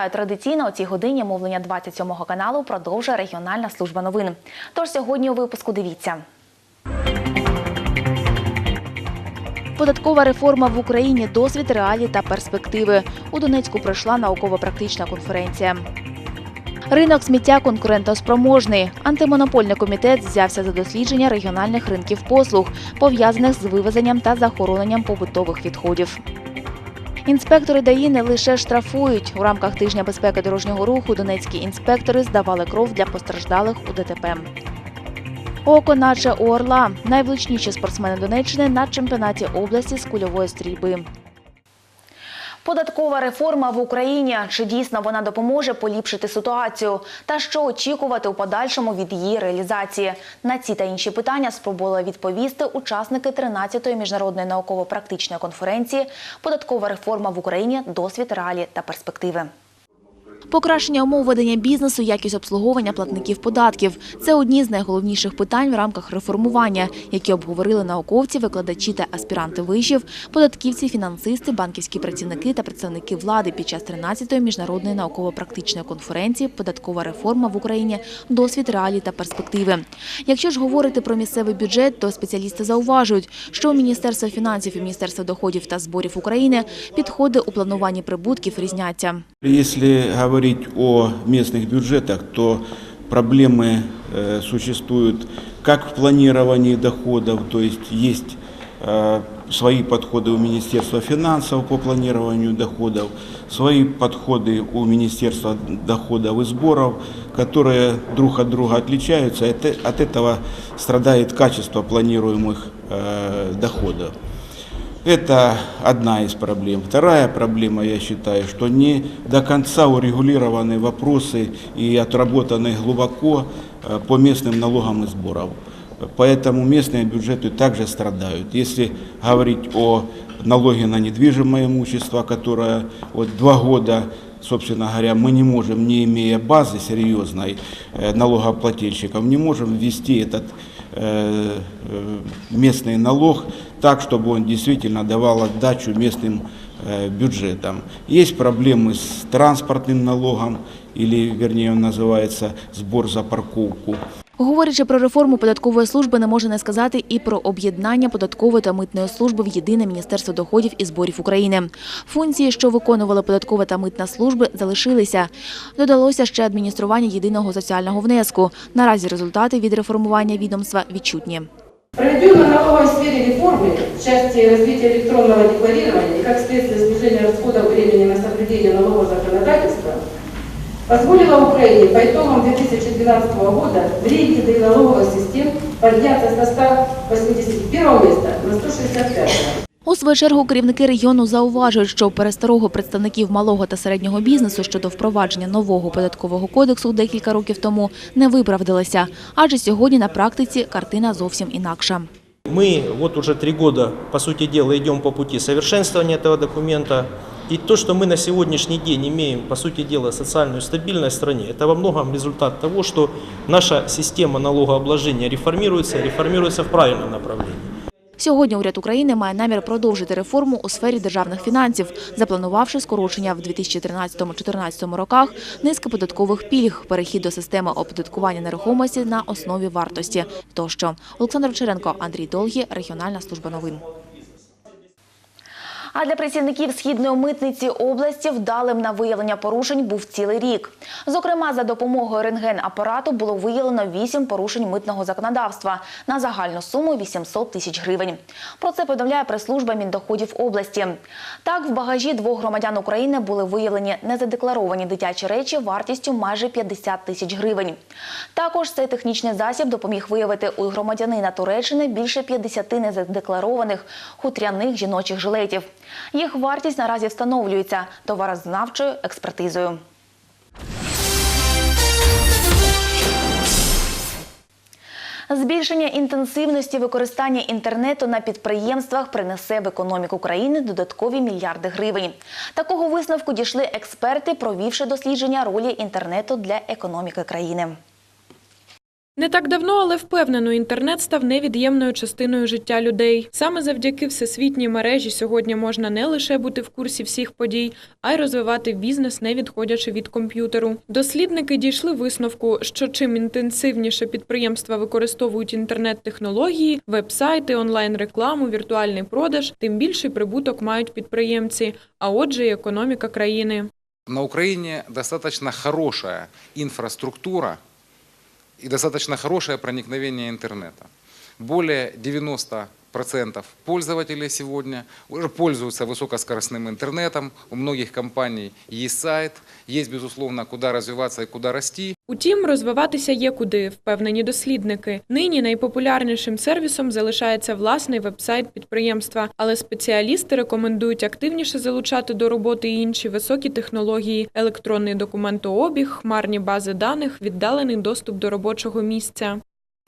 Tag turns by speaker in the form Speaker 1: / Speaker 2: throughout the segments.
Speaker 1: Вітаю традиційно у цій годині мовлення 27 каналу продовжує регіональна служба новин. Тож сьогодні у випуску дивіться. Податкова реформа в Україні, досвід, реалії та перспективи. У Донецьку пройшла науково-практична конференція. Ринок сміття конкурентоспроможний. Антимонопольний комітет взявся за дослідження регіональних ринків послуг, пов'язаних з вивезенням та захороненням побутових відходів. Інспектори ДАІ не лише штрафують. У рамках тижня безпеки дорожнього руху донецькі інспектори здавали кров для постраждалих у ДТП. Око наче у Орла. найвличніші спортсмени Донеччини на чемпіонаті області з кульової стрільби. Податкова реформа в Україні. Чи дійсно вона допоможе поліпшити ситуацію? Та що очікувати у подальшому від її реалізації? На ці та інші питання спробували відповісти учасники 13-ї міжнародної науково-практичної конференції Податкова реформа в Україні. Досвід, реалії та перспективи. Покращення умов ведення бізнесу, якість обслуговування платників податків – це одні з найголовніших питань в рамках реформування, які обговорили науковці, викладачі та аспіранти вишів, податківці, фінансисти, банківські працівники та представники влади під час 13-ї міжнародної науково-практичної конференції «Податкова реформа в Україні. Досвід, реалії та перспективи». Якщо ж говорити про місцевий бюджет, то спеціалісти зауважують, що Міністерства фінансів і Міністерства доходів та зборів України підходи у плануванні прибутків різняться.
Speaker 2: Если говорить о местных бюджетах, то проблемы э, существуют как в планировании доходов, то есть есть э, свои подходы у Министерства финансов по планированию доходов, свои подходы у Министерства доходов и сборов, которые друг от друга отличаются. Это- от этого страдает качество планируемых э, доходов. Это одна из проблем. Вторая проблема, я считаю, что не до конца урегулированы вопросы и отработаны глубоко э, по местным налогам и сборам. Поэтому местные бюджеты также страдают. Если говорить о налоге на недвижимое имущество, которое вот два года собственно говоря, мы не можем, не имея базы серьезной э, налогоплательщиков, не можем ввести этот э, местный налог так, чтобы он действительно давал отдачу местным э, бюджетам. Есть проблемы с транспортным налогом, или вернее он называется сбор за парковку.
Speaker 1: Говорячи про реформу податкової служби, не можна не сказати і про об'єднання податкової та митної служби в єдине Міністерство доходів і зборів України. Функції, що виконували податкова та митна служби, залишилися. Додалося ще адміністрування єдиного соціального внеску. Наразі результати від реформування відомства відчутні.
Speaker 3: Проведенные в налоговой сфере реформы в части развития электронного декларирования и как следствие снижения расходов времени на соблюдение налогового законодательства позволило Украине по итогам 2012 года в рейтинге налоговых систем подняться со 181 места на 165.
Speaker 1: У свою чергу керівники регіону зауважують, що пересторогу представників малого та середнього бізнесу щодо впровадження нового податкового кодексу декілька років тому не виправдалися, адже сьогодні на практиці картина зовсім інакша.
Speaker 4: Мы вот уже три года, по сути дела, идем по пути совершенствования этого документа. И то, что мы на сегодняшний день имеем, по сути дела, социальную стабильность в стране, это во многом результат того, что наша система налогообложения реформируется, реформируется в правильном направлении.
Speaker 1: Сьогодні уряд України має намір продовжити реформу у сфері державних фінансів, запланувавши скорочення в 2013-2014 роках низки податкових пільг, перехід до системи оподаткування нерухомості на основі вартості тощо. Олександр Черенко, Андрій Долгі, регіональна служба новин. А для працівників східної митниці області вдалим на виявлення порушень був цілий рік. Зокрема, за допомогою рентген-апарату було виявлено 8 порушень митного законодавства на загальну суму 800 тисяч гривень. Про це повідомляє прес-служба Міндоходів області. Так, в багажі двох громадян України були виявлені незадекларовані дитячі речі вартістю майже 50 тисяч гривень. Також цей технічний засіб допоміг виявити у громадянина Туреччини більше 50 незадекларованих хутряних жіночих жилетів. Їх вартість наразі встановлюється товарознавчою експертизою. Збільшення інтенсивності використання інтернету на підприємствах принесе в економіку країни додаткові мільярди гривень. Такого висновку дійшли експерти, провівши дослідження ролі інтернету для економіки країни.
Speaker 5: Не так давно, але впевнено, інтернет став невід'ємною частиною життя людей. Саме завдяки всесвітній мережі сьогодні можна не лише бути в курсі всіх подій, а й розвивати бізнес, не відходячи від комп'ютеру. Дослідники дійшли висновку, що чим інтенсивніше підприємства використовують інтернет-технології, веб-сайти, онлайн-рекламу, віртуальний продаж, тим більший прибуток мають підприємці, а отже, і економіка країни.
Speaker 6: На Украине достаточно хорошая инфраструктура и достаточно хорошее проникновение интернета. Более 90% пользователей сегодня уже пользуются высокоскоростным интернетом. У многих компаний есть сайт, есть, безусловно, куда развиваться и куда расти.
Speaker 5: Утім, розвиватися є куди, впевнені дослідники. Нині найпопулярнішим сервісом залишається власний веб-сайт підприємства, але спеціалісти рекомендують активніше залучати до роботи і інші високі технології, електронний документообіг, хмарні бази даних, віддалений доступ до робочого місця.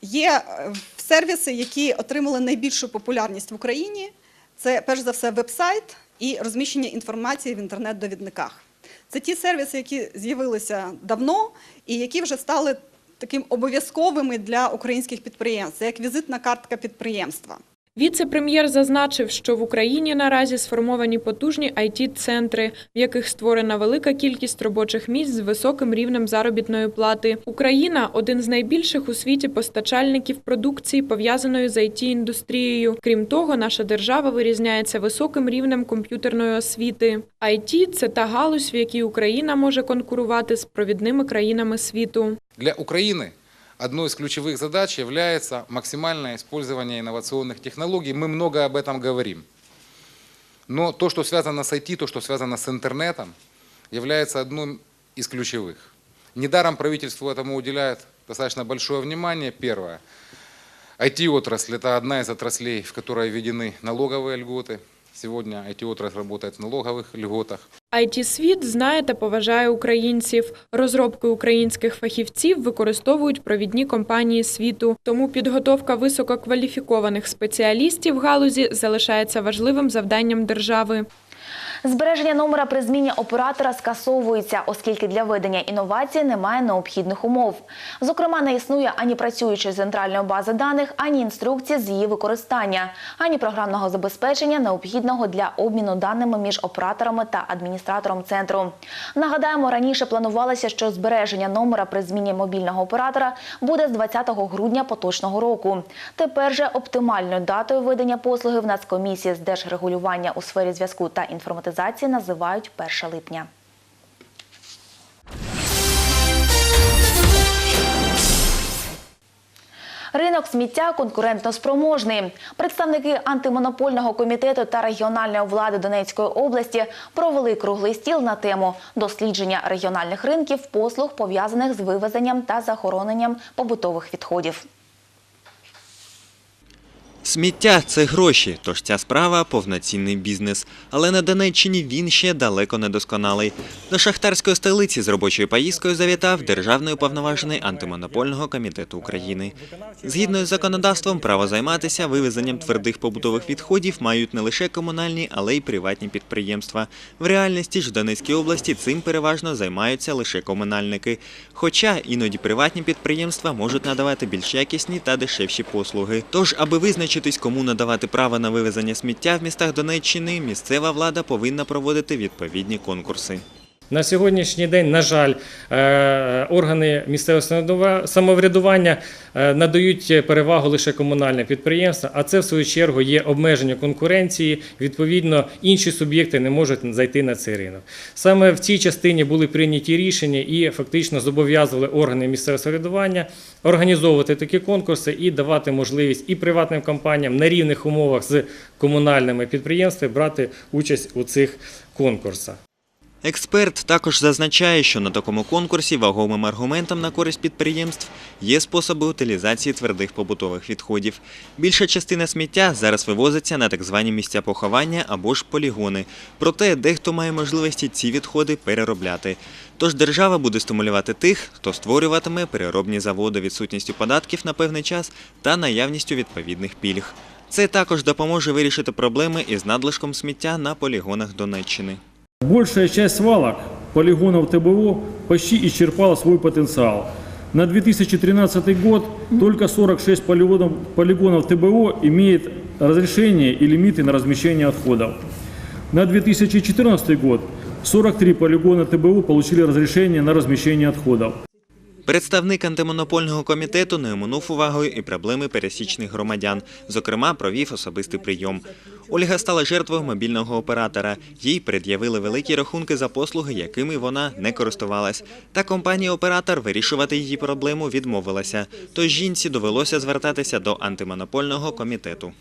Speaker 7: Є е, сервіси, які отримали найбільшу популярність в Україні. Це перш за все веб-сайт і розміщення інформації в інтернет-довідниках. Це ті сервіси, які з'явилися давно і які вже стали таким обов'язковими для українських підприємств. Як візитна картка підприємства.
Speaker 5: Віце-прем'єр зазначив, що в Україні наразі сформовані потужні it центри в яких створена велика кількість робочих місць з високим рівнем заробітної плати. Україна один з найбільших у світі постачальників продукції, пов'язаної з it індустрією. Крім того, наша держава вирізняється високим рівнем комп'ютерної освіти. IT – це та галузь, в якій Україна може конкурувати з провідними країнами світу.
Speaker 6: Для Украины одной из ключевых задач является максимальное использование инновационных технологий. Мы много об этом говорим. Но то, что связано с IT, то, что связано с интернетом, является одним из ключевых. Недаром правительство этому уделяет достаточно большое внимание. Первое. IT-отрасль – это одна из отраслей, в которой введены налоговые льготы. Сегодня IT-отрасль работает в налоговых льготах.
Speaker 5: it світ знає та поважає українців. Розробки українських фахівців використовують провідні компанії світу. Тому підготовка висококваліфікованих спеціалістів галузі залишається важливим завданням держави.
Speaker 1: Збереження номера при зміні оператора скасовується, оскільки для ведення інновацій немає необхідних умов. Зокрема, не існує ані працюючої центральної бази даних, ані інструкції з її використання, ані програмного забезпечення, необхідного для обміну даними між операторами та адміністратором центру. Нагадаємо, раніше планувалося, що збереження номера при зміні мобільного оператора буде з 20 грудня поточного року. Тепер же оптимальною датою ведення послуги в Нацкомісії з держрегулювання у сфері зв'язку та інформатизації називають 1 липня. Ринок сміття конкурентно спроможний. Представники антимонопольного комітету та регіональної влади Донецької області провели круглий стіл на тему дослідження регіональних ринків послуг пов'язаних з вивезенням та захороненням побутових відходів.
Speaker 8: Сміття це гроші, тож ця справа повноцінний бізнес. Але на Донеччині він ще далеко не досконалий. До шахтарської столиці з робочою поїздкою завітав державний уповноважений антимонопольного комітету України. Згідно з законодавством, право займатися вивезенням твердих побутових відходів мають не лише комунальні, але й приватні підприємства. В реальності ж в Донецькій області цим переважно займаються лише комунальники. Хоча іноді приватні підприємства можуть надавати більш якісні та дешевші послуги. Тож, аби визначитись, кому надавати право на вивезення сміття в містах Донеччини, місцева влада повинна проводити відповідні конкурси.
Speaker 9: На сьогоднішній день, на жаль, е, органи місцевого самоврядування е, надають перевагу лише комунальним підприємствам, а це в свою чергу є обмеження конкуренції. Відповідно, інші суб'єкти не можуть зайти на цей ринок. Саме в цій частині були прийняті рішення і фактично зобов'язували органи місцевого самоврядування організовувати такі конкурси і давати можливість і приватним компаніям на рівних умовах з комунальними підприємствами брати участь у цих конкурсах.
Speaker 8: Експерт також зазначає, що на такому конкурсі вагомим аргументом на користь підприємств є способи утилізації твердих побутових відходів. Більша частина сміття зараз вивозиться на так звані місця поховання або ж полігони. Проте дехто має можливості ці відходи переробляти. Тож держава буде стимулювати тих, хто створюватиме переробні заводи відсутністю податків на певний час та наявністю відповідних пільг. Це також допоможе вирішити проблеми із надлишком сміття на полігонах Донеччини.
Speaker 10: Большая часть свалок полигонов ТБО почти исчерпала свой потенциал. На 2013 год только 46 полигонов, полигонов ТБО имеет разрешение и лимиты на размещение отходов. На 2014 год 43 полигона ТБУ получили разрешение на размещение отходов.
Speaker 8: Представник антимонопольного комітету не оминув увагою і проблеми пересічних громадян. Зокрема, провів особистий прийом. Ольга стала жертвою мобільного оператора. Їй пред'явили великі рахунки за послуги, якими вона не користувалась. Та компанія-оператор вирішувати її проблему відмовилася. Тож жінці довелося звертатися до антимонопольного комітету.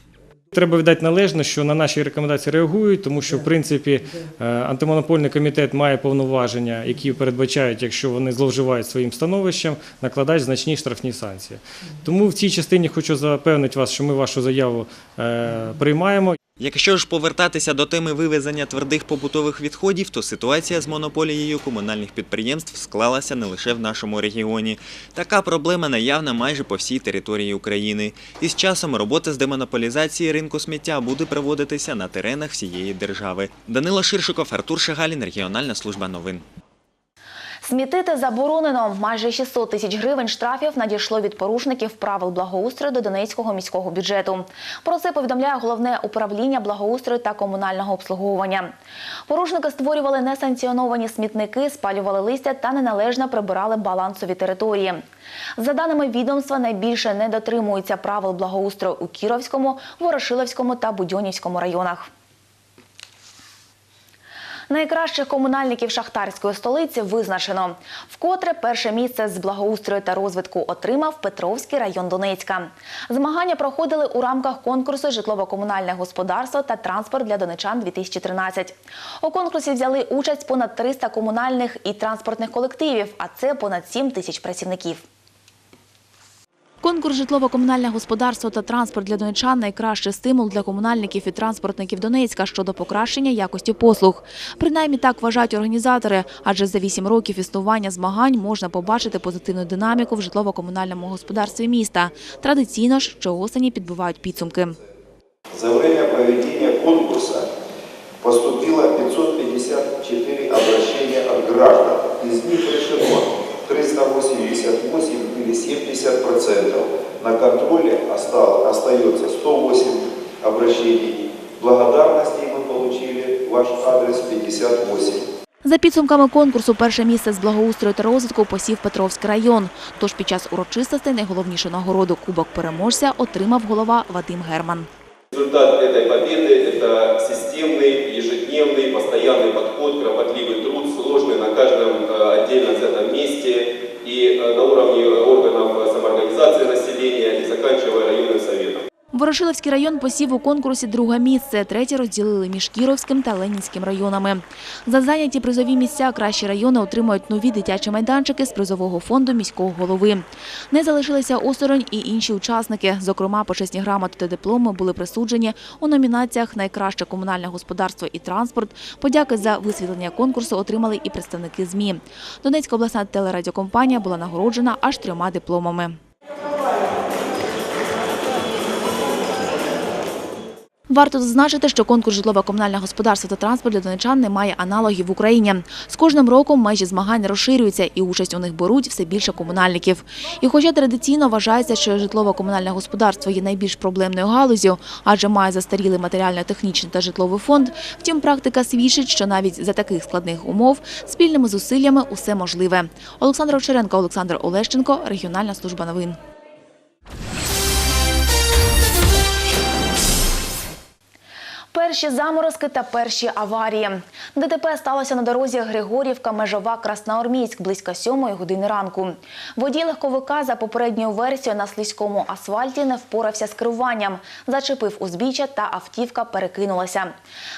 Speaker 9: Треба віддати належно, що на наші рекомендації реагують, тому що в принципі е, антимонопольний комітет має повноваження, які передбачають, якщо вони зловживають своїм становищем, накладають значні штрафні санкції. Тому в цій частині хочу запевнити вас, що ми вашу заяву е, приймаємо.
Speaker 8: Якщо ж повертатися до теми вивезення твердих побутових відходів, то ситуація з монополією комунальних підприємств склалася не лише в нашому регіоні. Така проблема наявна майже по всій території України. І з часом робота з демонополізації ринку сміття буде проводитися на теренах всієї держави. Данило Ширшиков, Артур Шагалін, регіональна служба новин.
Speaker 1: Смітити заборонено. Майже 600 тисяч гривень штрафів надійшло від порушників правил благоустрою до Донецького міського бюджету. Про це повідомляє головне управління благоустрою та комунального обслуговування. Порушники створювали несанкціоновані смітники, спалювали листя та неналежно прибирали балансові території. За даними відомства, найбільше не дотримуються правил благоустрою у Кіровському, Ворошиловському та Будьонівському районах. Найкращих комунальників шахтарської столиці визначено. Вкотре перше місце з благоустрою та розвитку отримав Петровський район Донецька. Змагання проходили у рамках конкурсу Житлово-комунальне господарство та транспорт для донечан 2013. У конкурсі взяли участь понад 300 комунальних і транспортних колективів, а це понад 7 тисяч працівників. Конкурс житлово-комунальне господарство та транспорт для донечан – найкращий стимул для комунальників і транспортників Донецька щодо покращення якості послуг. Принаймні так вважають організатори, адже за вісім років існування змагань можна побачити позитивну динаміку в житлово-комунальному господарстві міста. Традиційно ж щоосені підбивають підсумки.
Speaker 11: За время проведения конкурса поступило 554 обращения от граждан. Из них решено 388 или 70%. На контроле остал- остается 108 обращений. Благодарностей мы получили, ваш адрес 58.
Speaker 1: За підсумками конкурсу, перше місце з благоустрою та розвитку посів Петровський район. Тож під час урочистостей найголовнішу нагороду Кубок переможця отримав голова Вадим Герман.
Speaker 12: Результат этой победы – это системный, ежедневный, постоянный подход, кропотливый труд, сложный на каждом э, отдельно взятом месте и э, на уровне органов самоорганизации населения и заканчивая районным советом.
Speaker 1: Ворошиловський район посів у конкурсі друге місце. Третє розділили між Кіровським та Ленінським районами. За зайняті призові місця кращі райони отримують нові дитячі майданчики з призового фонду міського голови. Не залишилися осторонь і інші учасники. Зокрема, почесні грамоти та дипломи були присуджені у номінаціях «Найкраще комунальне господарство і транспорт». Подяки за висвітлення конкурсу отримали і представники ЗМІ. Донецька обласна телерадіокомпанія була нагороджена аж трьома дипломами. Варто зазначити, що конкурс житлово-комунальне господарство та транспорт для донечан не має аналогів в Україні. З кожним роком межі змагань розширюються і участь у них беруть все більше комунальників. І хоча традиційно вважається, що житлово-комунальне господарство є найбільш проблемною галузю, адже має застарілий матеріально-технічний та житловий фонд, втім практика свідчить, що навіть за таких складних умов спільними зусиллями усе можливе. Олександр Овчаренко, Олександр Олещенко, Регіональна служба новин. Перші заморозки та перші аварії. ДТП сталося на дорозі Григорівка, Межова, Красноармійськ близько 7 години ранку. Водій легковика за попередньою версією на слизькому асфальті не впорався з керуванням, зачепив узбіччя та автівка перекинулася.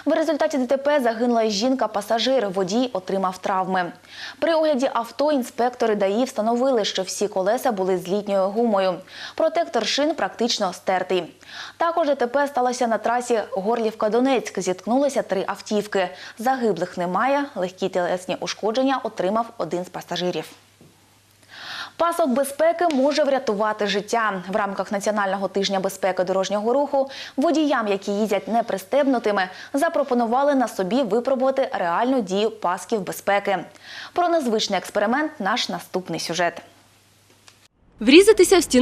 Speaker 1: В результаті ДТП загинула жінка-пасажир, водій отримав травми. При огляді авто інспектори ДАІ встановили, що всі колеса були з літньою гумою. Протектор шин практично стертий. Також ДТП сталося на трасі Горлівка-Донецьк. Зіткнулися три автівки. Загиблих немає. Легкі тілесні ушкодження отримав один з пасажирів. Пасок безпеки може врятувати життя. В рамках Національного тижня безпеки дорожнього руху водіям, які їздять непристебнутими, запропонували на собі випробувати реальну дію пасків безпеки. Про незвичний експеримент наш наступний сюжет.
Speaker 13: Врізатися в стіну